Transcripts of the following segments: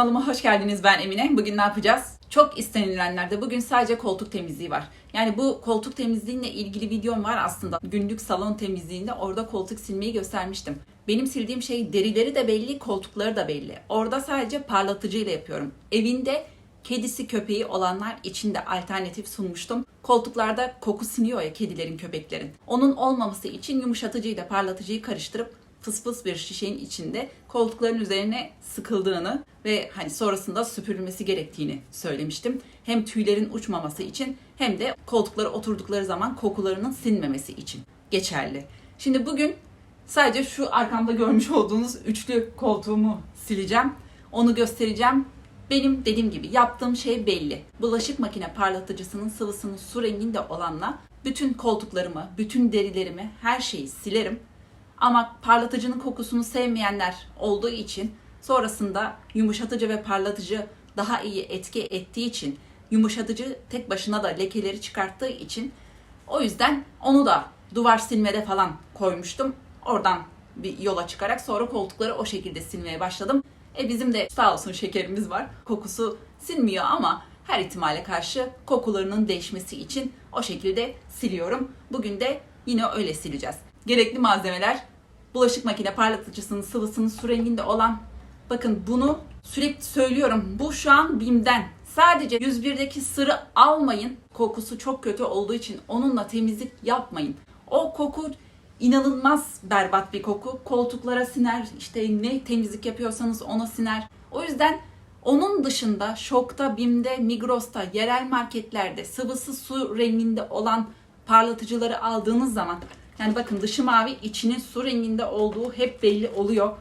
Kanalıma hoş geldiniz. Ben Emine. Bugün ne yapacağız? Çok istenilenlerde bugün sadece koltuk temizliği var. Yani bu koltuk temizliğinle ilgili videom var aslında. Günlük salon temizliğinde orada koltuk silmeyi göstermiştim. Benim sildiğim şey derileri de belli, koltukları da belli. Orada sadece parlatıcıyla yapıyorum. Evinde kedisi köpeği olanlar için de alternatif sunmuştum. Koltuklarda koku siniyor ya kedilerin köpeklerin. Onun olmaması için yumuşatıcıyla parlatıcıyı karıştırıp fıs bir şişenin içinde koltukların üzerine sıkıldığını ve hani sonrasında süpürülmesi gerektiğini söylemiştim. Hem tüylerin uçmaması için hem de koltuklara oturdukları zaman kokularının sinmemesi için geçerli. Şimdi bugün sadece şu arkamda görmüş olduğunuz üçlü koltuğumu sileceğim. Onu göstereceğim. Benim dediğim gibi yaptığım şey belli. Bulaşık makine parlatıcısının sıvısının su renginde olanla bütün koltuklarımı, bütün derilerimi, her şeyi silerim. Ama parlatıcının kokusunu sevmeyenler olduğu için sonrasında yumuşatıcı ve parlatıcı daha iyi etki ettiği için yumuşatıcı tek başına da lekeleri çıkarttığı için o yüzden onu da duvar silmede falan koymuştum. Oradan bir yola çıkarak sonra koltukları o şekilde silmeye başladım. E bizim de sağ olsun şekerimiz var. Kokusu sinmiyor ama her ihtimale karşı kokularının değişmesi için o şekilde siliyorum. Bugün de yine öyle sileceğiz. Gerekli malzemeler bulaşık makine parlatıcısının sıvısının su renginde olan bakın bunu sürekli söylüyorum. Bu şu an BİM'den. Sadece 101'deki sırı almayın. Kokusu çok kötü olduğu için onunla temizlik yapmayın. O koku inanılmaz berbat bir koku. Koltuklara siner, işte ne temizlik yapıyorsanız ona siner. O yüzden onun dışında Şok'ta, BİM'de, Migros'ta, yerel marketlerde sıvısı su renginde olan parlatıcıları aldığınız zaman yani bakın dışı mavi, içinin su renginde olduğu hep belli oluyor.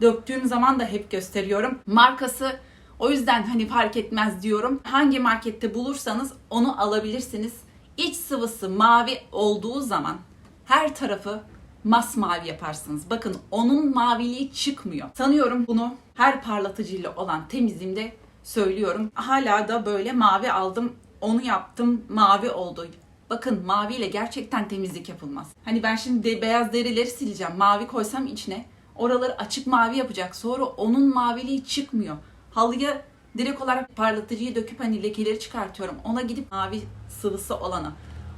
Döktüğüm zaman da hep gösteriyorum. Markası o yüzden hani fark etmez diyorum. Hangi markette bulursanız onu alabilirsiniz. İç sıvısı mavi olduğu zaman her tarafı masmavi yaparsınız. Bakın onun maviliği çıkmıyor. Sanıyorum bunu her parlatıcıyla olan temizliğimde söylüyorum. Hala da böyle mavi aldım. Onu yaptım mavi oldu. Bakın maviyle gerçekten temizlik yapılmaz. Hani ben şimdi beyaz derileri sileceğim. Mavi koysam içine oraları açık mavi yapacak. Sonra onun maviliği çıkmıyor. Halıya direkt olarak parlatıcıyı döküp hani lekeleri çıkartıyorum. Ona gidip mavi sıvısı olana.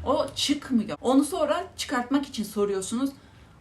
O çıkmıyor. Onu sonra çıkartmak için soruyorsunuz.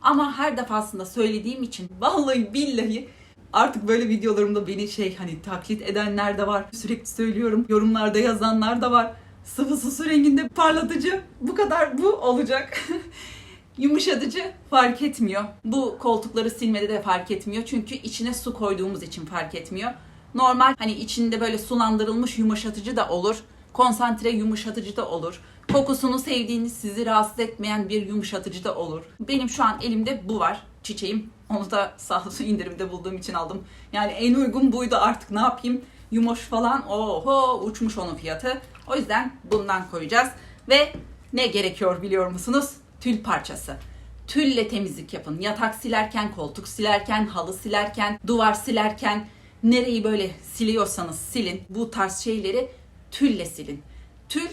Ama her defasında söylediğim için vallahi billahi artık böyle videolarımda beni şey hani taklit edenler de var. Sürekli söylüyorum. Yorumlarda yazanlar da var. Sıvısı su renginde parlatıcı. Bu kadar bu olacak. Yumuşatıcı fark etmiyor. Bu koltukları silmede de fark etmiyor. Çünkü içine su koyduğumuz için fark etmiyor. Normal hani içinde böyle sulandırılmış yumuşatıcı da olur. Konsantre yumuşatıcı da olur. Kokusunu sevdiğiniz, sizi rahatsız etmeyen bir yumuşatıcı da olur. Benim şu an elimde bu var. Çiçeğim. Onu da sağ olsun indirimde bulduğum için aldım. Yani en uygun buydu artık ne yapayım. Yumoş falan oho uçmuş onun fiyatı. O yüzden bundan koyacağız. Ve ne gerekiyor biliyor musunuz? Tül parçası. Tülle temizlik yapın. Yatak silerken, koltuk silerken, halı silerken, duvar silerken, nereyi böyle siliyorsanız silin. Bu tarz şeyleri tülle silin. Tül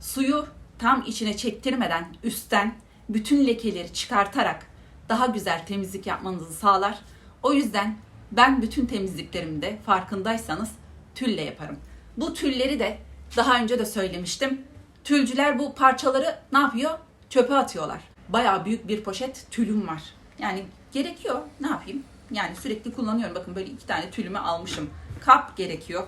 suyu tam içine çektirmeden üstten bütün lekeleri çıkartarak daha güzel temizlik yapmanızı sağlar. O yüzden ben bütün temizliklerimde farkındaysanız tülle yaparım. Bu tülleri de daha önce de söylemiştim. Tülcüler bu parçaları ne yapıyor? Çöpe atıyorlar. Bayağı büyük bir poşet tülüm var. Yani gerekiyor. Ne yapayım? Yani sürekli kullanıyorum. Bakın böyle iki tane tülümü almışım. Kap gerekiyor.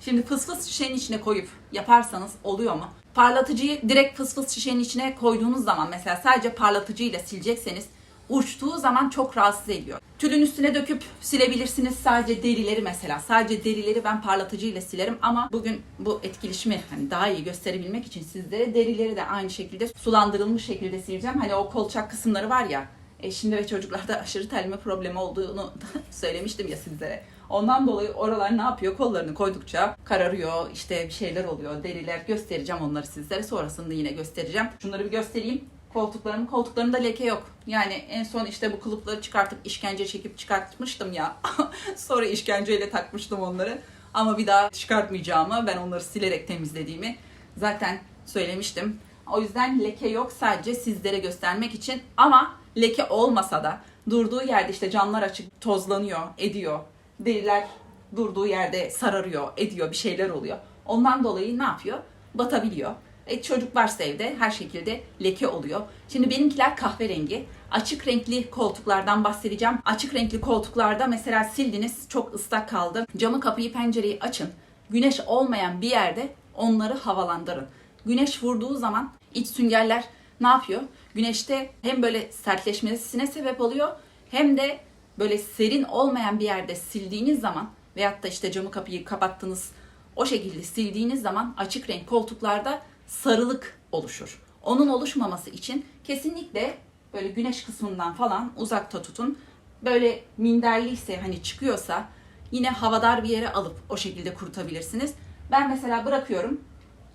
Şimdi fıs fıs şişenin içine koyup yaparsanız oluyor mu? Parlatıcıyı direkt fıs fıs şişenin içine koyduğunuz zaman mesela sadece parlatıcıyla silecekseniz uçtuğu zaman çok rahatsız ediyor. Tülün üstüne döküp silebilirsiniz sadece derileri mesela. Sadece derileri ben parlatıcıyla silerim ama bugün bu etkileşimi hani daha iyi gösterebilmek için sizlere derileri de aynı şekilde sulandırılmış şekilde sileceğim. Hani o kolçak kısımları var ya eşimde ve çocuklarda aşırı terleme problemi olduğunu söylemiştim ya sizlere. Ondan dolayı oralar ne yapıyor? Kollarını koydukça kararıyor, işte bir şeyler oluyor, deriler. Göstereceğim onları sizlere. Sonrasında yine göstereceğim. Şunları bir göstereyim. Koltuklarım, koltuklarımda leke yok. Yani en son işte bu kılıfları çıkartıp işkence çekip çıkartmıştım ya. Sonra işkenceyle takmıştım onları. Ama bir daha çıkartmayacağımı, ben onları silerek temizlediğimi zaten söylemiştim. O yüzden leke yok sadece sizlere göstermek için. Ama leke olmasa da durduğu yerde işte camlar açık tozlanıyor, ediyor. Deriler durduğu yerde sararıyor, ediyor, bir şeyler oluyor. Ondan dolayı ne yapıyor? Batabiliyor. E, çocuk varsa evde her şekilde leke oluyor. Şimdi benimkiler kahverengi. Açık renkli koltuklardan bahsedeceğim. Açık renkli koltuklarda mesela sildiniz çok ıslak kaldı. Camı kapıyı pencereyi açın. Güneş olmayan bir yerde onları havalandırın. Güneş vurduğu zaman iç süngerler ne yapıyor? Güneşte hem böyle sertleşmesine sebep oluyor hem de böyle serin olmayan bir yerde sildiğiniz zaman veyahut da işte camı kapıyı kapattınız o şekilde sildiğiniz zaman açık renk koltuklarda sarılık oluşur. Onun oluşmaması için kesinlikle böyle güneş kısmından falan uzakta tutun. Böyle minderliyse hani çıkıyorsa yine havadar bir yere alıp o şekilde kurutabilirsiniz. Ben mesela bırakıyorum.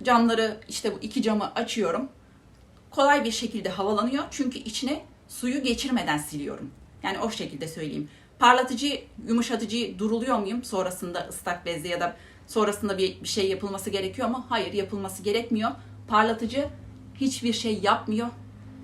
Camları işte bu iki camı açıyorum. Kolay bir şekilde havalanıyor. Çünkü içine suyu geçirmeden siliyorum. Yani o şekilde söyleyeyim. Parlatıcı, yumuşatıcı duruluyor muyum sonrasında ıslak bezle ya da sonrasında bir, bir şey yapılması gerekiyor mu? Hayır yapılması gerekmiyor. Parlatıcı hiçbir şey yapmıyor.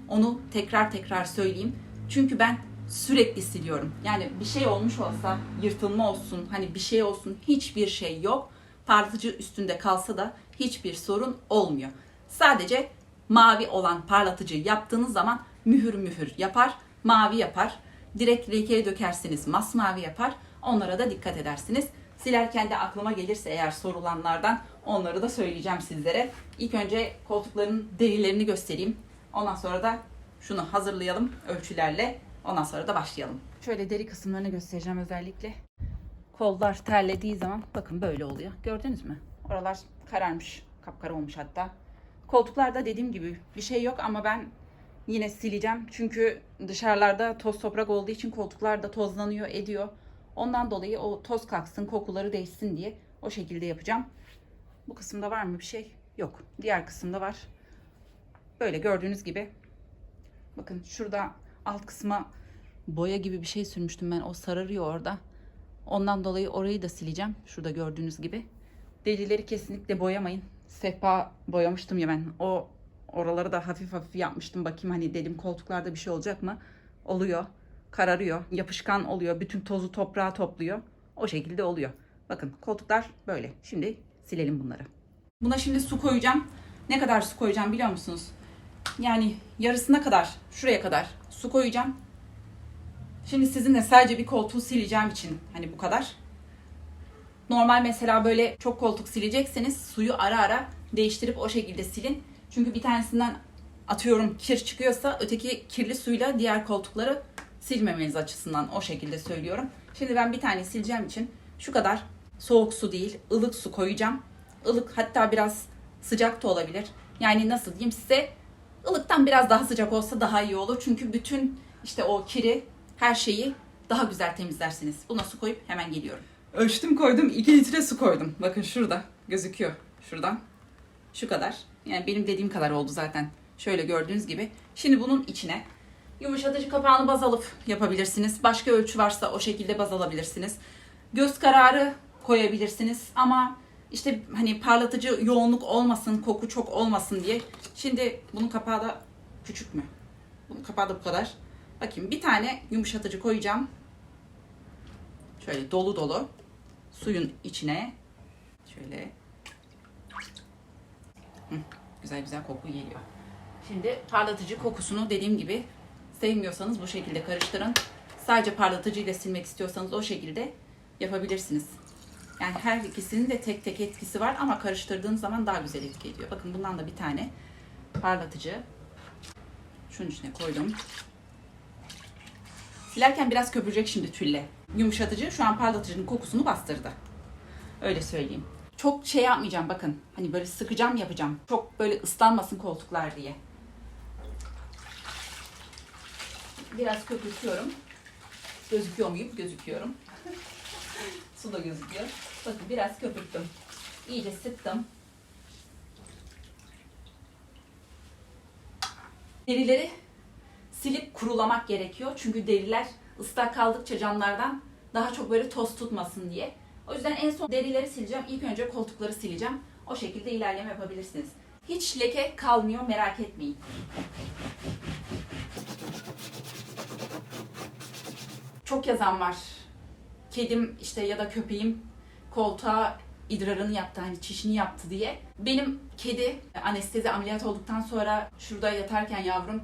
Onu tekrar tekrar söyleyeyim. Çünkü ben sürekli siliyorum. Yani bir şey olmuş olsa, yırtılma olsun, hani bir şey olsun hiçbir şey yok. Parlatıcı üstünde kalsa da hiçbir sorun olmuyor. Sadece mavi olan parlatıcı yaptığınız zaman mühür mühür yapar, mavi yapar. Direkt lekeye dökerseniz masmavi yapar. Onlara da dikkat edersiniz. Silerken de aklıma gelirse eğer sorulanlardan onları da söyleyeceğim sizlere. İlk önce koltukların derilerini göstereyim. Ondan sonra da şunu hazırlayalım ölçülerle. Ondan sonra da başlayalım. Şöyle deri kısımlarını göstereceğim özellikle. Kollar terlediği zaman bakın böyle oluyor. Gördünüz mü? Oralar kararmış. Kapkara olmuş hatta. Koltuklarda dediğim gibi bir şey yok ama ben yine sileceğim. Çünkü dışarılarda toz toprak olduğu için koltuklar da tozlanıyor, ediyor. Ondan dolayı o toz kalksın, kokuları değişsin diye o şekilde yapacağım. Bu kısımda var mı bir şey? Yok. Diğer kısımda var. Böyle gördüğünüz gibi. Bakın şurada alt kısma boya gibi bir şey sürmüştüm ben. O sararıyor orada. Ondan dolayı orayı da sileceğim. Şurada gördüğünüz gibi. Delileri kesinlikle boyamayın. Sehpa boyamıştım ya ben. O oraları da hafif hafif yapmıştım. Bakayım hani dedim koltuklarda bir şey olacak mı? Oluyor. Kararıyor. Yapışkan oluyor. Bütün tozu toprağa topluyor. O şekilde oluyor. Bakın koltuklar böyle. Şimdi silelim bunları. Buna şimdi su koyacağım. Ne kadar su koyacağım biliyor musunuz? Yani yarısına kadar, şuraya kadar su koyacağım. Şimdi sizinle sadece bir koltuğu sileceğim için hani bu kadar. Normal mesela böyle çok koltuk silecekseniz suyu ara ara değiştirip o şekilde silin. Çünkü bir tanesinden atıyorum kir çıkıyorsa öteki kirli suyla diğer koltukları silmemeniz açısından o şekilde söylüyorum. Şimdi ben bir tane sileceğim için şu kadar soğuk su değil ılık su koyacağım. Ilık hatta biraz sıcak da olabilir. Yani nasıl diyeyim size ılıktan biraz daha sıcak olsa daha iyi olur. Çünkü bütün işte o kiri her şeyi daha güzel temizlersiniz. Buna su koyup hemen geliyorum. Ölçtüm koydum 2 litre su koydum. Bakın şurada gözüküyor şuradan. Şu kadar. Yani benim dediğim kadar oldu zaten. Şöyle gördüğünüz gibi. Şimdi bunun içine yumuşatıcı kapağını baz alıp yapabilirsiniz. Başka ölçü varsa o şekilde baz alabilirsiniz. Göz kararı koyabilirsiniz ama işte hani parlatıcı yoğunluk olmasın, koku çok olmasın diye. Şimdi bunun kapağı da küçük mü? Bunun kapağı da bu kadar. Bakayım bir tane yumuşatıcı koyacağım. Şöyle dolu dolu suyun içine şöyle Hı, güzel güzel koku geliyor. Şimdi parlatıcı kokusunu dediğim gibi sevmiyorsanız bu şekilde karıştırın. Sadece parlatıcı silmek istiyorsanız o şekilde yapabilirsiniz. Yani her ikisinin de tek tek etkisi var ama karıştırdığın zaman daha güzel etki ediyor. Bakın bundan da bir tane parlatıcı şunun içine koydum. Silerken biraz köpürecek şimdi tülle. Yumuşatıcı şu an parlatıcının kokusunu bastırdı. Öyle söyleyeyim. Çok şey yapmayacağım bakın. Hani böyle sıkacağım yapacağım. Çok böyle ıslanmasın koltuklar diye. Biraz köpürtüyorum. Gözüküyor muyum? Gözüküyorum. Su da gözüküyor. Bakın biraz köpürttüm. İyice sıktım. Derileri silip kurulamak gerekiyor. Çünkü deriler ıslak kaldıkça camlardan daha çok böyle toz tutmasın diye. O yüzden en son derileri sileceğim. İlk önce koltukları sileceğim. O şekilde ilerleme yapabilirsiniz. Hiç leke kalmıyor merak etmeyin. Çok yazan var. Kedim işte ya da köpeğim koltuğa idrarını yaptı, hani çişini yaptı diye. Benim kedi anestezi ameliyat olduktan sonra şurada yatarken yavrum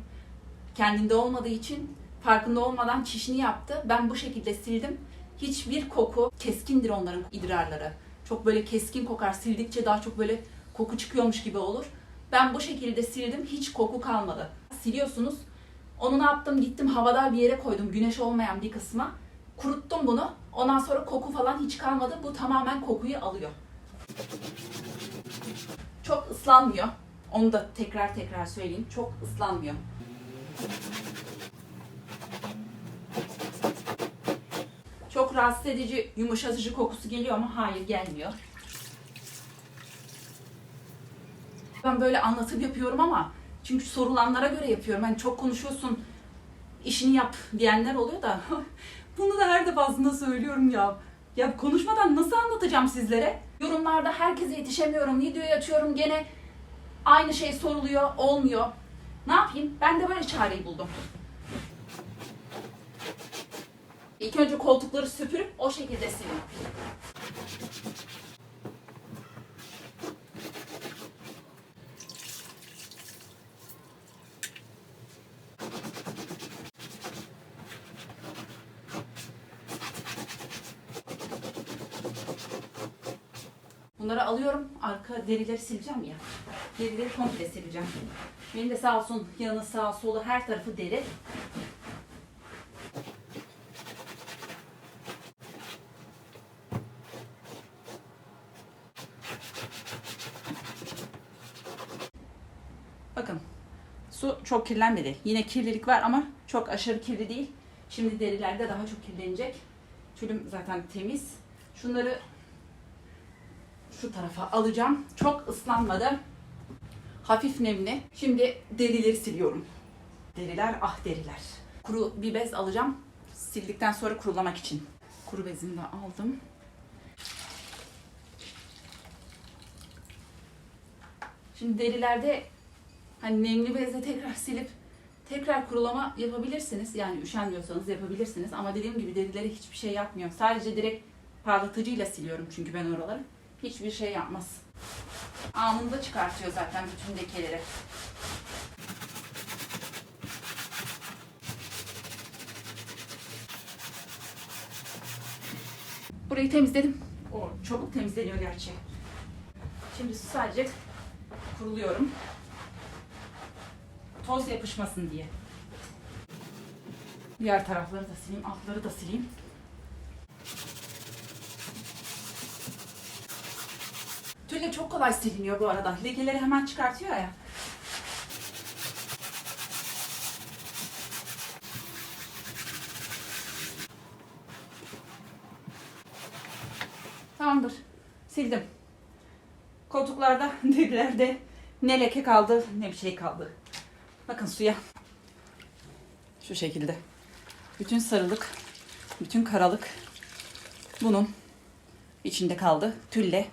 kendinde olmadığı için farkında olmadan çişini yaptı. Ben bu şekilde sildim. Hiçbir koku keskindir onların idrarları. Çok böyle keskin kokar. Sildikçe daha çok böyle koku çıkıyormuş gibi olur. Ben bu şekilde sildim. Hiç koku kalmadı. Siliyorsunuz. Onu ne yaptım? Gittim havadar bir yere koydum. Güneş olmayan bir kısma. Kuruttum bunu. Ondan sonra koku falan hiç kalmadı. Bu tamamen kokuyu alıyor. Çok ıslanmıyor. Onu da tekrar tekrar söyleyeyim. Çok ıslanmıyor. Çok rahatsız edici, yumuşatıcı kokusu geliyor ama hayır gelmiyor. Ben böyle anlatım yapıyorum ama çünkü sorulanlara göre yapıyorum. Hani çok konuşuyorsun, işini yap diyenler oluyor da bunu da her defasında söylüyorum ya. Ya konuşmadan nasıl anlatacağım sizlere? Yorumlarda herkese yetişemiyorum, videoyu açıyorum gene aynı şey soruluyor, olmuyor. Ne yapayım? Ben de böyle çareyi buldum. İlk önce koltukları süpürüp o şekilde silin. Bunları alıyorum, arka derileri sileceğim ya. Derileri komple sileceğim. Benim de sağ olsun yanı sağ solu her tarafı deri. Bakın su çok kirlenmedi. Yine kirlilik var ama çok aşırı kirli değil. Şimdi derilerde daha çok kirlenecek. Tülüm zaten temiz. Şunları şu tarafa alacağım. Çok ıslanmadı. Hafif nemli. Şimdi derileri siliyorum. Deriler ah deriler. Kuru bir bez alacağım. Sildikten sonra kurulamak için. Kuru bezini de aldım. Şimdi derilerde hani nemli bezle tekrar silip tekrar kurulama yapabilirsiniz. Yani üşenmiyorsanız yapabilirsiniz. Ama dediğim gibi derilere hiçbir şey yapmıyor. Sadece direkt parlatıcıyla siliyorum çünkü ben oraları. Hiçbir şey yapmaz. Anında çıkartıyor zaten bütün lekeleri. Burayı temizledim. O çabuk temizleniyor gerçi. Şimdi sadece kuruluyorum. Toz yapışmasın diye. Diğer tarafları da sileyim, altları da sileyim. Tülle kolay siliniyor bu arada. Lekeleri hemen çıkartıyor ya. Tamamdır. Sildim. Koltuklarda, derilerde ne leke kaldı ne bir şey kaldı. Bakın suya. Şu şekilde. Bütün sarılık, bütün karalık bunun içinde kaldı. Tülle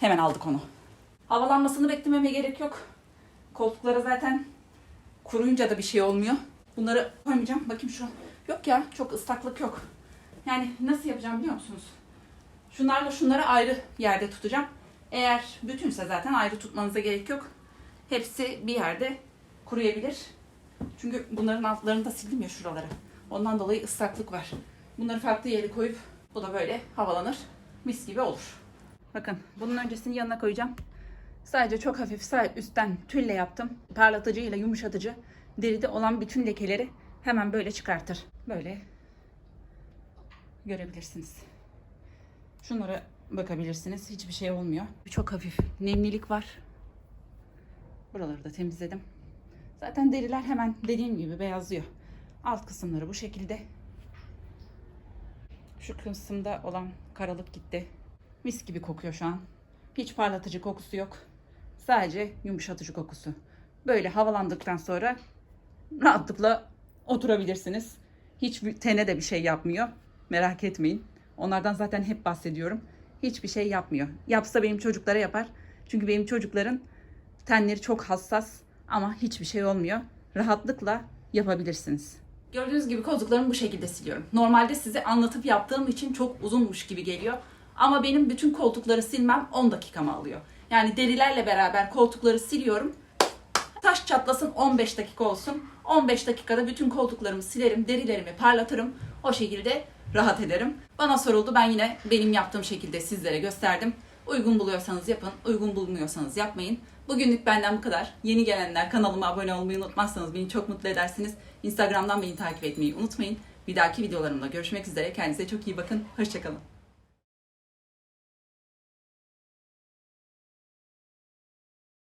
hemen aldık onu. Havalanmasını beklememe gerek yok. Koltuklara zaten kuruyunca da bir şey olmuyor. Bunları koymayacağım. Bakayım şu. Yok ya çok ıslaklık yok. Yani nasıl yapacağım biliyor musunuz? Şunlarla şunları ayrı yerde tutacağım. Eğer bütünse zaten ayrı tutmanıza gerek yok. Hepsi bir yerde kuruyabilir. Çünkü bunların altlarını da sildim ya şuraları. Ondan dolayı ıslaklık var. Bunları farklı yere koyup bu da böyle havalanır. Mis gibi olur. Bakın bunun öncesini yanına koyacağım. Sadece çok hafif sağ üstten tülle yaptım. Parlatıcı ile yumuşatıcı deride olan bütün lekeleri hemen böyle çıkartır. Böyle görebilirsiniz. Şunlara bakabilirsiniz. Hiçbir şey olmuyor. Çok hafif nemlilik var. Buraları da temizledim. Zaten deriler hemen dediğim gibi beyazlıyor. Alt kısımları bu şekilde. Şu kısımda olan karalık gitti. Mis gibi kokuyor şu an. Hiç parlatıcı kokusu yok. Sadece yumuşatıcı kokusu. Böyle havalandıktan sonra rahatlıkla oturabilirsiniz. Hiç tene de bir şey yapmıyor. Merak etmeyin. Onlardan zaten hep bahsediyorum. Hiçbir şey yapmıyor. Yapsa benim çocuklara yapar. Çünkü benim çocukların tenleri çok hassas ama hiçbir şey olmuyor. Rahatlıkla yapabilirsiniz. Gördüğünüz gibi koltuklarımı bu şekilde siliyorum. Normalde size anlatıp yaptığım için çok uzunmuş gibi geliyor. Ama benim bütün koltukları silmem 10 dakikamı alıyor. Yani derilerle beraber koltukları siliyorum. Taş çatlasın 15 dakika olsun. 15 dakikada bütün koltuklarımı silerim, derilerimi parlatırım. O şekilde rahat ederim. Bana soruldu. Ben yine benim yaptığım şekilde sizlere gösterdim. Uygun buluyorsanız yapın, uygun bulmuyorsanız yapmayın. Bugünlük benden bu kadar. Yeni gelenler kanalıma abone olmayı unutmazsanız beni çok mutlu edersiniz. Instagram'dan beni takip etmeyi unutmayın. Bir dahaki videolarımda görüşmek üzere. Kendinize çok iyi bakın. Hoşçakalın.